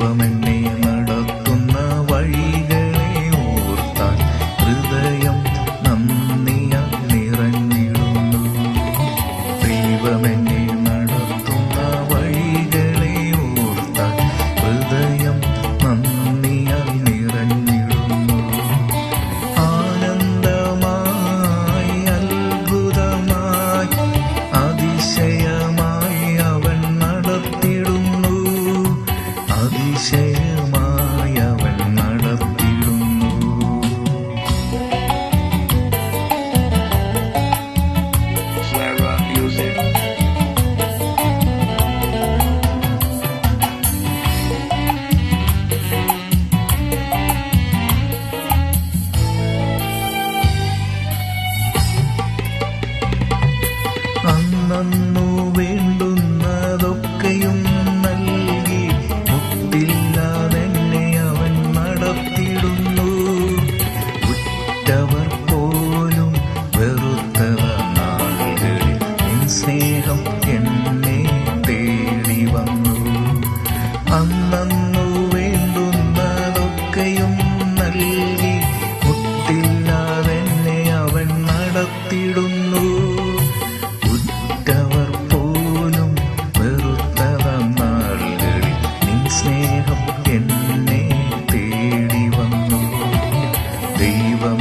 我们没有 ഉറ്റവർ പോലും വെറുത്തവർ നാളുകളിൽ സ്നേഹം എന്നെ തേടി വന്നു. അന്നു വേണ്ടുന്നതൊക്കെയും നൽകി. മുട്ടില്ലാതെന്നെ അവൻ നടത്തിടുന്നു. ഉറ്റവർ പോലും വെറുത്തവ നാളുകളിൽ നിൻ സ്നേഹം എന്നെ തേടി വന്നു. ദൈവമെന്നെ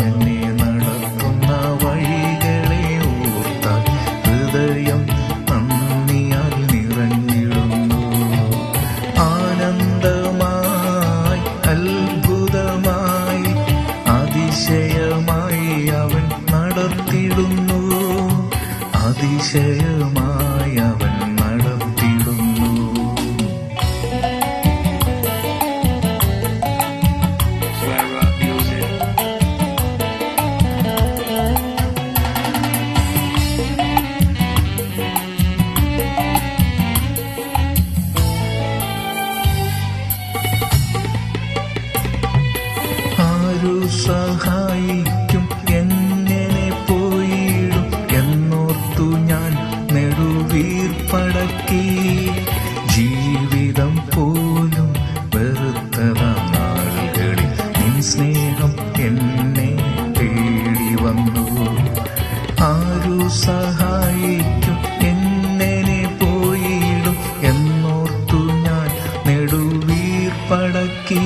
അതിശയമായി അവൻ നടത്തിടുന്നു. സഹായിക്കും? സഹായിക്കും. എങ്ങനെ പോയിടും എന്നോർത്തു ഞാൻ നെടുവീർപ്പടക്കി.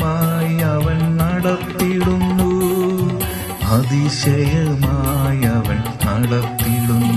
അതിശയമായി അവൻ നടത്തിടുന്നു. അതിശയമായി അവൻ നടത്തിടുന്നു.